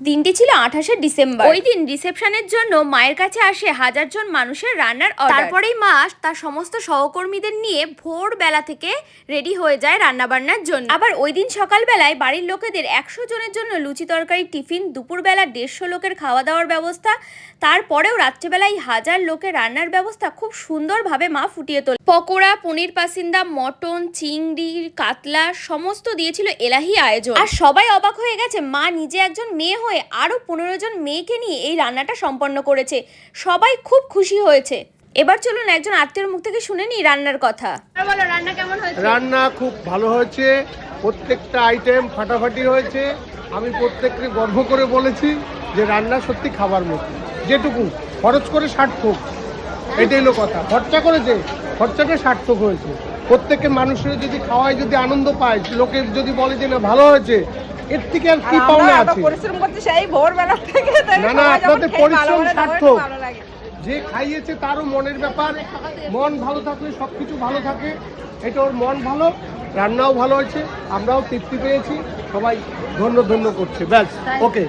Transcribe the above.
দিনটি ছিল আঠাশে ডিসেম্বর। ওই দিন রিসেপশনের জন্য মায়ের কাছে আসে হাজার জন মানুষের রান্নার তারপরেই মা তার সমস্ত সহকর্মীদের নিয়ে ভোরবেলা থেকে রেডি হয়ে যায় রান্নাবান্নার জন্য। আবার ওই দিন সকালবেলায় বাড়ির লোকেদের একশো জনের জন্য লুচি তরকারি টিফিন দুপুরবেলা দেড়শো লোকের খাওয়া দাওয়ার ব্যবস্থা। তারপরেও রাত্রেবেলায় হাজার লোকের রান্নার ব্যবস্থা খুব সুন্দরভাবে মা ফুটিয়ে তোলে। পকোড়া পনির পাসিন্দা মটন চিংড়ি কাতলা সমস্ত দিয়েছিল এলাহি আয়োজন। আর সবাই অবাক হয়ে গেছে মা নিজে একজন মেয়ে হয়ে আরও পনেরো জন মেয়েকে নিয়ে এই রান্নাটা সম্পন্ন করেছে। সবাই খুব খুশি হয়েছে। এবার চলুন একজন আত্মীয়র মুখ থেকে শুনে নি রান্নার কথা। রান্না কেমন হয়েছে? রান্না খুব ভালো হয়েছে। প্রত্যেকটা আইটেম ফাটাফাটি হয়েছে। আমি প্রত্যেককে গর্ব করে বলেছি যে রান্না সত্যি খাবার মতো। যেটুকু খরচ করে সার্থক। এটাই হলো কথা। খরচা করেছে খরচাটা সার্থক হয়েছে। প্রত্যেকের মানুষের যদি খাওয়ায় যদি আনন্দ পায় লোকের যদি বলে যে না ভালো হয়েছে এর থেকে আর কি পাওনা আছে? পরিশ্রম করতে সেই ভোরবেলা থেকে না, না, আপনাদের পরিশ্রম সার্থক। যে খাইয়েছে তারও মনের ব্যাপার। মন ভালো থাকলে সব কিছু ভালো থাকে। এটা ওর মন ভালো রান্নাও ভালো হয়েছে। আমরাও তৃপ্তি পেয়েছি। সবাই ধন্য ধন্য করছে। ব্যাস ওকে